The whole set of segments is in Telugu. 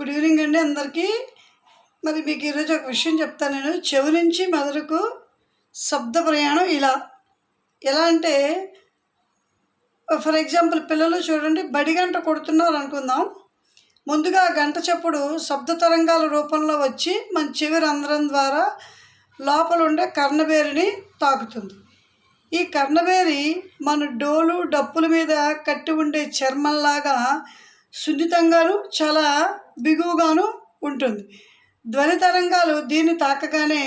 గుడ్ ఈవినింగ్ అండి అందరికీ. మరి మీకు ఈరోజు ఒక విషయం చెప్తాను నేను. చెవి నుంచి మెదడుకు శబ్ద ప్రయాణం ఇలా. ఎలా అంటే ఫర్ ఎగ్జాంపుల్ పిల్లలు చూడండి బడి గంట కొడుతున్నారు అనుకుందాం. ముందుగా గంట చప్పుడు శబ్ద తరంగాల రూపంలో వచ్చి మన చెవి రంధ్రం ద్వారా లోపల ఉండే కర్ణబేరిని తాకుతుంది. ఈ కర్ణబేరి మన డోలు డప్పుల మీద కట్టి ఉండే చర్మంలాగా సున్నితంగాను చాలా బిగువుగాను ఉంటుంది. ధ్వని తరంగాలు దీన్ని తాకగానే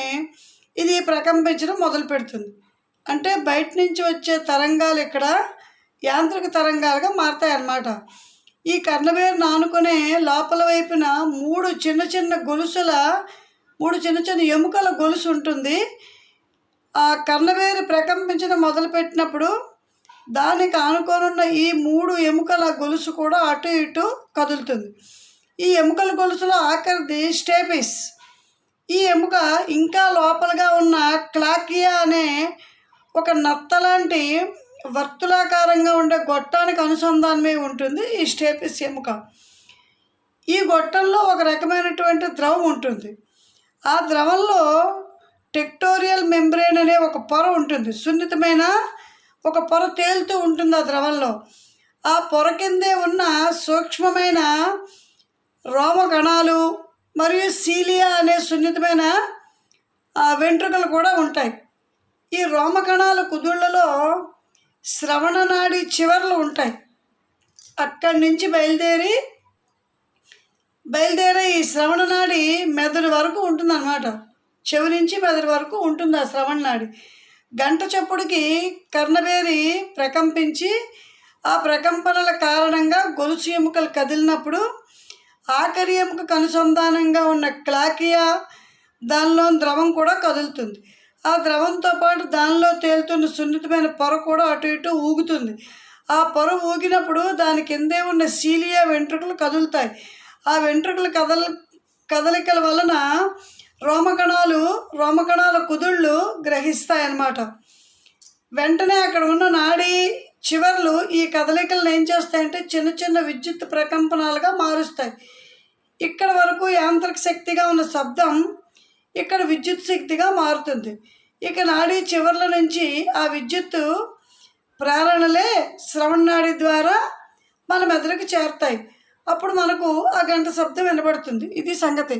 ఇది ప్రకంపించడం మొదలు పెడుతుంది అంటే బయట నుంచి వచ్చే తరంగాలు ఇక్కడ యాంత్రిక తరంగాలుగా మారతాయి అన్నమాట ఈ కర్ణవేరును ఆనుకునే లోపల వైపున మూడు చిన్న చిన్న గొలుసుల మూడు చిన్న చిన్న ఎముకల గొలుసు ఉంటుంది. ఆ కర్ణవేరు ప్రకంపించడం మొదలుపెట్టినప్పుడు దానికి ఆనుకోనున్న ఈ మూడు ఎముకల గొలుసు కూడా అటు ఇటు కదులుతుంది. ఈ ఎముకల గొలుసులో ఆఖరిది స్టేపిస్. ఈ ఎముక ఇంకా లోపలగా ఉన్న క్లాకియా అనే ఒక నత్తలాంటి వర్తులాకారంగా ఉండే గొట్టానికి అనుసంధానమై ఉంటుంది ఈ స్టేపిస్ ఎముక. ఈ గొట్టంలో ఒక రకమైనటువంటి ద్రవం ఉంటుంది. ఆ ద్రవంలో టెక్టోరియల్ మెంబ్రేన్ అనే ఒక పొర ఉంటుంది. సున్నితమైన ఒక పొర తేలుతూ ఉంటుంది ఆ ద్రవంలో. ఆ పొర కిందే ఉన్న సూక్ష్మమైన రోమగణాలు మరియు సీలియా అనే సున్నితమైన వెంట్రుకలు కూడా ఉంటాయి. ఈ రోమకణాల కుదుళ్ళలో శ్రవణ నాడి చివర్లు ఉంటాయి. అక్కడి నుంచి బయలుదేరి బయలుదేరే ఈ శ్రవణ నాడి మెదడు వరకు ఉంటుందన్నమాట. చెవి నుంచి మెదడు వరకు ఉంటుంది ఆ శ్రవణ నాడి. గంట చప్పుడుకి కర్ణబేరి ప్రకంపించి ఆ ప్రకంపనల కారణంగా గొలుసు ఎముకలు కదిలినప్పుడు ఆఖరి ఎముకకు అనుసంధానంగా ఉన్న క్లాకియా దానిలో ద్రవం కూడా కదులుతుంది. ఆ ద్రవంతో పాటు దానిలో తేలుతున్న సున్నితమైన పొర కూడా అటు ఇటు ఊగుతుంది. ఆ పొర ఊగినప్పుడు దాని కిందే ఉన్న సీలియా వెంట్రుకలు కదులుతాయి. ఆ వెంట్రుకలు కదల కదలికల వలన రోమకణాలు రోమకణాల కుదుళ్ళు గ్రహిస్తాయి అన్నమాట వెంటనే అక్కడ ఉన్న నాడి చివర్లు ఈ కదలికలను ఏం చేస్తాయంటే చిన్న చిన్న విద్యుత్ ప్రకంపనాలుగా మారుస్తాయి. ఇక్కడ వరకు యాంత్రిక శక్తిగా ఉన్న శబ్దం ఇక్కడ విద్యుత్ శక్తిగా మారుతుంది. ఇక నాడీ చివర్ల నుంచి ఆ విద్యుత్తు ప్రేరణలే శ్రవణ నాడి ద్వారా మన మెదడుకు చేరుతాయి. అప్పుడు మనకు ఆ గంట శబ్దం వినబడుతుంది. ఇది సంగతి.